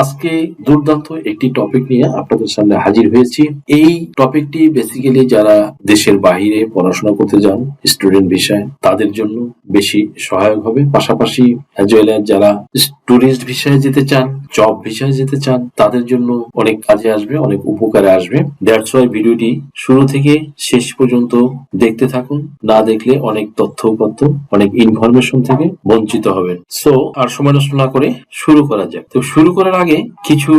আজকে দুর্দান্ত একটি টপিক নিয়ে আপনাদের সামনে হাজির হয়েছি। এই টপিকটি বেসিক্যালি যারা দেশের বাইরে পড়াশোনা করতে যান স্টুডেন্ট ভিসায় তাদের জন্য বেশি সহায়ক হবে। পাশাপাশি যারা টুরিস্ট ভিসায় যেতে চান জব ভিসায় যেতে চান, তাদের জন্য অনেক কাজে আসবে, অনেক উপকারে আসবে। দ্যাটস ওয়াই ভিডিওটি শুরু থেকে শেষ পর্যন্ত দেখতে থাকুন। না দেখলে অনেক তথ্য উপাত্ত, অনেক ইনফরমেশন থেকে বঞ্চিত হবেন। সো আর সময় নষ্ট না করে শুরু করা যাক। তো শুরু করার আগে কিছু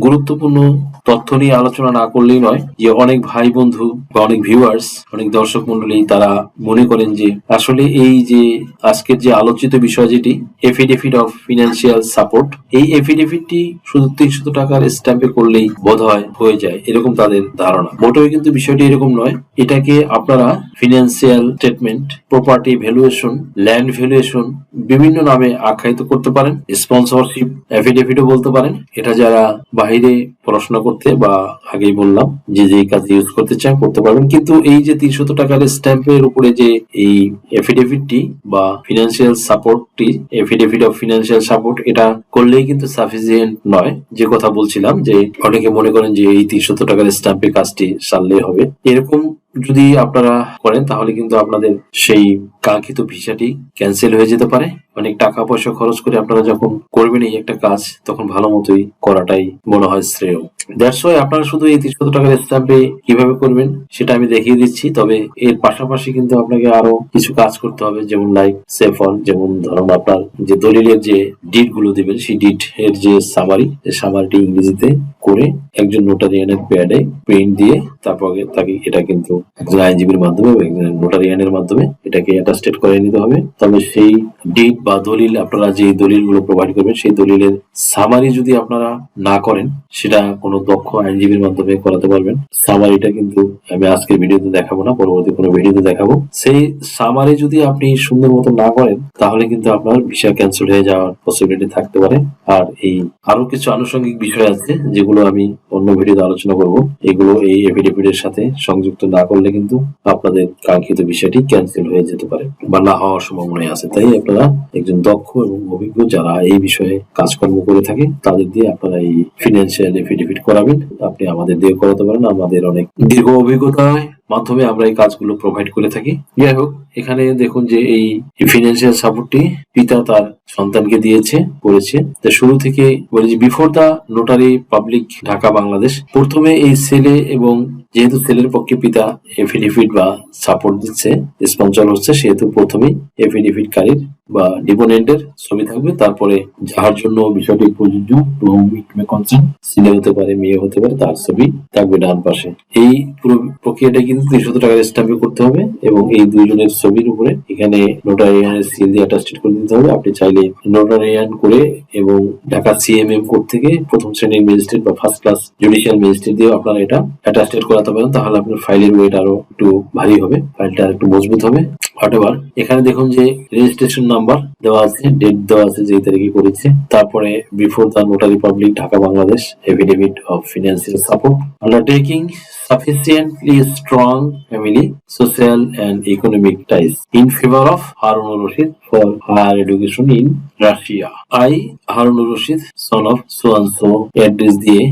গুরুত্বপূর্ণ তথ্য নিয়ে আলোচনা না করলেই নয় যে অনেক ভাই বন্ধু বা অনেক ভিউয়ার্স অনেক দর্শক মন্ডলী তারা মনে করেন যে আসলে এই যে আজকের যে আলোচিত বিষয় যেটি এফিডেভিট অফ ফিনান্সিয়াল সাপোর্ট এই এফিডেভিটটি শুধু তিনশত টাকার স্ট্যাম্পে করলেই বোধ হয় হয়ে যায়, এরকম তাদের ধারণা। মোটেও কিন্তু বিষয়টি এরকম নয়। এটাকে আপনারা financial statement property valuation land valuation বিভিন্ন নামে আখ্যায়িত করতে পারেন স্পন্সরশিপ অ্যাফিডেভিটও বলতে পারেন। এটা যারা বাইরে পড়াশোনা করতে বা আগেই বললাম যে যে কাজ ইউজ করতে চান করতে পারবেন। কিন্তু এই যে তিনশত টাকার স্ট্যাম্পের উপরে যে এই এফিডেভিটটি বা ফিনান্সিয়াল সাপোর্টটি এফিডেভিট অফ ফিনান্সিয়াল সাপোর্ট এটা করলেই কিন্তু সাফিসিয়েন্ট নয়। যে কথা বলছিলাম যে অনেকে মনে করেন যে এই তিনশত টাকার স্ট্যাম্পে কাজটি সারলেই হবে। এরকম যদি আপনারা করেন, তাহলে কিন্তু আপনাদের সেই কাঙ্ক্ষিত ভিসাটি ক্যান্সেল হয়ে যেতে পারে। অনেক টাকা পয়সা খরচ করে আপনারা যখন করবেন এই একটা কাজ, তখন ভালো মতোই করাটাই মনে হয় শ্রেয়। দ্যাটস ওয়াই আপনারা শুধু এই তিনশো টাকার স্ট্যাম্পে কীভাবে করবেন, সেটা আমি দেখিয়ে দিচ্ছি। তবে এর পাশাপাশি কিন্তু আপনাকে আরও কিছু কাজ করতে হবে, যেমন লাইক সেফল যেমন ধরুন আপনার যে দলিলের যে ডিটগুলো দিবেন, সেই ডিট এর যে সামারি সামারিটি ইংরেজিতে করে একজন নোটারিয়ানের প্যাডে প্রিন্ট দিয়ে তারপর তাকে, এটা কিন্তু একজন আইনজীবীর মাধ্যমে একজন নোটারিয়ানের মাধ্যমে এটাকে অ্যাটাস্টেড করে নিতে হবে। তবে সেই ডিট বা দলিল, আপনারা যে দলিলগুলো প্রোভাইড করবেন, সেই দলিলের সামারি যদি আপনারা না করেন, সেটা কোনো দক্ষ আইনজীবীর মাধ্যমে করাতে পারবেন। সামারিটা কিন্তু আমি আজকের ভিডিওতে দেখাবো না, পরবর্তী কোনো ভিডিওতে দেখাবো। সেই সামারি যদি আপনি সুন্দর মতো না করেন, তাহলে কিন্তু আপনার ভিসা ক্যান্সেল হয়ে যাওয়ার পসিবিলিটি থাকতে পারে। আর এই আরও কিছু আনুষঙ্গিক বিষয় আছে, যেগুলো আমি অন্য ভিডিওতে আলোচনা করব। এগুলো এই এফিডেভিটের সাথে সংযুক্ত না করলে কিন্তু আপনাদের কাঙ্ক্ষিত বিষয়টি ক্যান্সেল হয়ে যেতে পারে বা না হওয়ার সম্ভাবনাই আছে। তাই আপনারা একজন দক্ষ এবং অভিজ্ঞ যারা এই বিষয়ে কাজকর্ম করে থাকে, তাদের দিয়ে আপনারা এই ফিনান্সিয়াল এফিডেভিট করাবেন। আপনি আমাদের দিয়ে করাতে পারেন। আমাদের অনেক দীর্ঘ অভিজ্ঞতায় মাধ্যমে আমরা এই কাজগুলো প্রোভাইড করে থাকি। যাই হোক, এখানে দেখুন যে এই ফিনান্সিয়াল সাপোর্টটি পিতা তার সন্তানকে দিয়েছে, করেছে। তো শুরু থেকে বলে যে before the notary public Dhaka, Bangladesh, প্রথমে এই ছেলে এবং যেহেতু ছেলের পক্ষে পিতা এফিডেভিট বা সাপোর্ট দিচ্ছে স্পন্সর হচ্ছে, সেহেতু প্রথমেই এফিডেভিটকারীর বা ডিপোনেন্টের ছবি থাকবে, তারপরে যার জন্য বিষয়টি প্রযোজ্য টু কনসার্ন ছেলে হতে পারে, মেয়ে হতে পারে, তার ছবি থাকবে ডান পাশে। এই পুরো প্রক্রিয়াটা কিন্তু তিনশো টাকার স্ট্যাম্পে করতে হবে এবং এই দুইজনের ছবির উপরে এখানে নোটারিয়ানের সিল দিয়ে অ্যাটাস্টেড করে দিতে হবে। আপনি চাইলে নোটারিয়ান করে এবং ঢাকা সিএমএম কোর্ট থেকে প্রথম শ্রেণির ম্যাজিস্ট্রেট বা ফার্স্ট ক্লাস জুডিশিয়াল ম্যাজিস্ট্রেট দিয়ে আপনারা এটা অ্যাটাস্টেড করাতে পারেন। তাহলে আপনার ফাইলের ওয়েট আরও একটু ভারী হবে ফাইলটা একটু মজবুত হবে। হোয়াটএভার এখানে দেখুন যে রেজিস্ট্রেশন নাম্বার দেওয়া আছে ডেট দেওয়া আছে যেই তারিখে করেছে তারপরে before the notary public Dhaka Bangladesh affidavit of financial support undertaking sufficiently strong family, social and economic ties in favor of Harun al-Rashid for higher education in Russia. I, Harun al-Rashid, son of so and so, address দিয়ে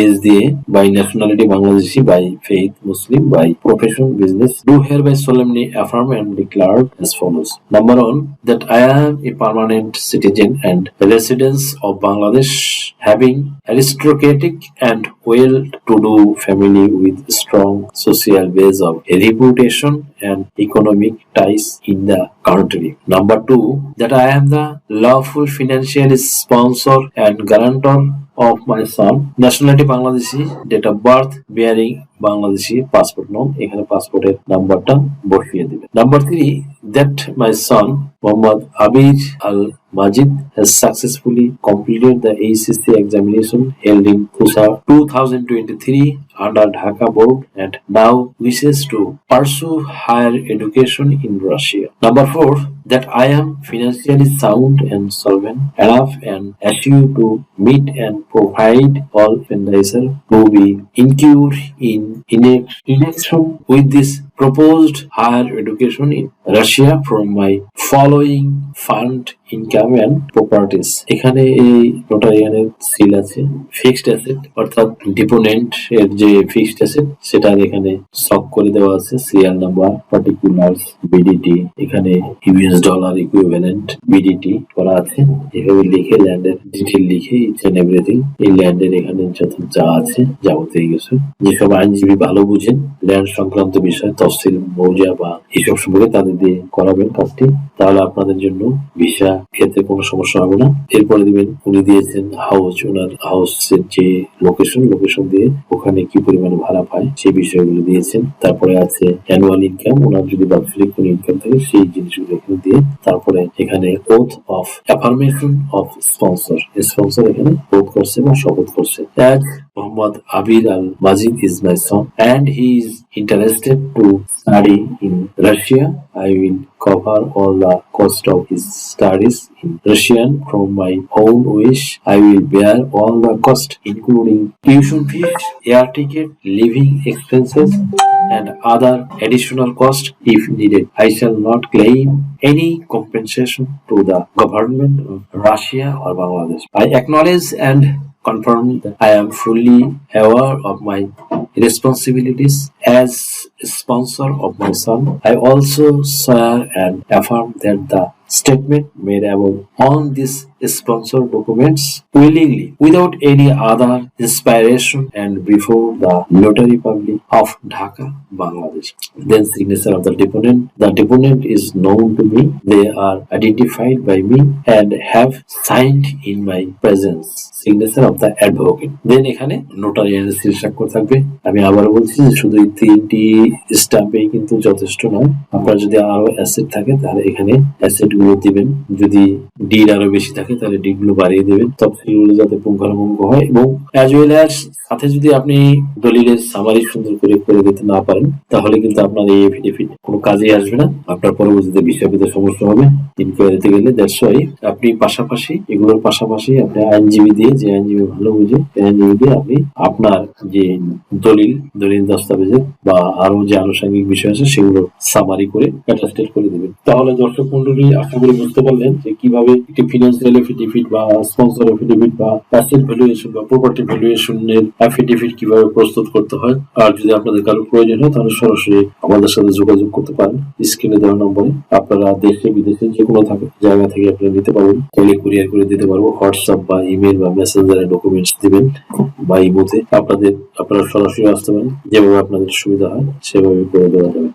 is they by nationality Bangladeshi by faith Muslim by profession business do hereby solemnly affirm and declare as follows. Number one that I am a permanent citizen and residence of Bangladesh having aristocratic and well-to-do family with strong social base of reputation and economic ties in the country. Number two that I am the lawful financial sponsor and guarantor of my son, nationality Bangladeshi, date of birth, bearing Bangladeshi passport নং এখানে পাসপোর্টের নাম্বারটা বসিয়ে দিবেন number three that my son Muhammad Abir Al Majid has successfully completed the ACC examination held in Kusa 2023 under Dhaka Board and now wishes to pursue higher education in Russia. Number four, that I am financially sound and solvent enough and assured to meet and provide all fundraiser to be incurred in connection with this proposed higher education in Russia from my fall following fund and properties. এখানে এই নোটারিয়ানের seal আছে fixed asset অর্থাৎ deponent এর যে fixed asset সেটা এখানে stock করে দেওয়া আছে সিরিয়াল নাম্বার পার্টিকুলার বিডিটি এখানে ইউএস ডলার ইকুইভ্যালেন্ট বিডিটি করা আছে। এভাবে লিখে ল্যান্ডের ডিটেল লিখে ইচ এন্ড এভরিথিং এই ল্যান্ডের এখানে যত যা আছে যাবতীয় কিছু। যেসব আইনজীবী ভালো বুঝেন, ল্যান্ড সংক্রান্ত বিষয়, তফসিল মৌজা বা এসব সম্পর্কে তাদের দিয়ে করাবেন কাজটি। তাহলে আপনাদের জন্য ভিসা ক্ষেত্রে কোনো সমস্যা হবে না। এরপরে দিবেন, উনি দিয়েছেন হাউস ওনার হাউসের যে লোকেশন লোকেশন দিয়ে ওখানে কি পরিমাণে ভাড়া পায় সেই বিষয়গুলো দিয়েছেন। তারপরে আছে অ্যানুয়াল ইনকাম ওনার যদি বাৎসরিক কোনো ইনকাম থাকে সেই জিনিসগুলো এখানে দিয়ে তারপরে এখানে oath of affirmation of sponsor sponsor এখানে ওথ করছে বা শপথ করছে। এক Muhammad Abid al-Majid is my son and he is interested to study in Russia. I will cover all the cost of his studies in Russian from my own wish. I will bear all the cost including tuition fees, air ticket, living expenses and other additional cost if needed. I shall not claim any compensation to the government of Russia or Bangladesh. I acknowledge and confirm that I am fully aware of my responsibilities as sponsor of my son. I also swear and affirm that the statement made above on this sponsor documents willingly without any other inspiration and before the notary public of Dhaka, Bangladesh. Then signature of the deponent. The deponent is known to me. They are identified by me and have signed in my presence. Signature of the advocate then এখানে নোটারিয়ানের seal স্বাক্ষর থাকবে আমি আবার বলছি যে শুধু এই তিনটি স্টাম্পে কিন্তু যথেষ্ট নয়। আপনার যদি আরও অ্যাসেট থাকে, তাহলে এখানে অ্যাসেটগুলো দিবেন। যদি ডিড আরও বেশি থাকে, তাহলে ডিডগুলো বাড়িয়ে দেবেন। তফসিলগুলো যাতে পুঙ্খানুপুঙ্খ হয় এবং অ্যাজ ওয়েল অ্যাজ সাথে যদি আপনি দলিলের সামারি সুন্দর করে করে দিতে না পারেন, তাহলে কিন্তু আপনার এই এফিডেভিট কোনো কাজেই আসবে না। আপনার পরবর্তীতে বিষয় পেতে সমস্যা হবে। ইনকোয়ারিতে গেলে দ্যাটস আপনি পাশাপাশি, এগুলোর পাশাপাশি আপনি আইনজীবী দিয়ে, যে আইনজীবী ভালো বুঝে আইনজীবী দিয়ে আপনি আপনার যে দলিল দলিল দস্তাবেজের বা আরও যে আনুষঙ্গিক বিষয় আছে, সেগুলো সামারি করে অ্যাটাস্টেড করে দিবেন। তাহলে দর্শক মন্ডলী আশা করি বুঝতে পারলেন যে কীভাবে একটি ফিনান্সিয়াল এফিডেভিট বা স্পন্সর এফিডেভিট বা অ্যাসেট ভ্যালুয়েশন বা প্রপার্টি ভ্যালুয়েশনের এফিডেভিট কীভাবে প্রস্তুত করতে হয়, আর যদি আপনাদের কারও প্রয়োজন হয়, তাহলে সরাসরি আমাদের সাথে যোগাযোগ করতে পারেন। স্ক্রিনে দেওয়া নম্বরে আপনারা দেশে, বিদেশে যে কোনো থাকে জায়গা থেকে আপনারা নিতে পারবেন। তাহলে কুরিয়ার করে দিতে পারব হোয়াটসঅ্যাপ বা ইমেল বা মেসেঞ্জারে ডকুমেন্টস দিবেন বা ইমোতে আপনাদের, আপনারা সরাসরি আসতে পারেন, যেভাবে আপনাদের সুবিধা হয় সেভাবে করে দেওয়া যাবে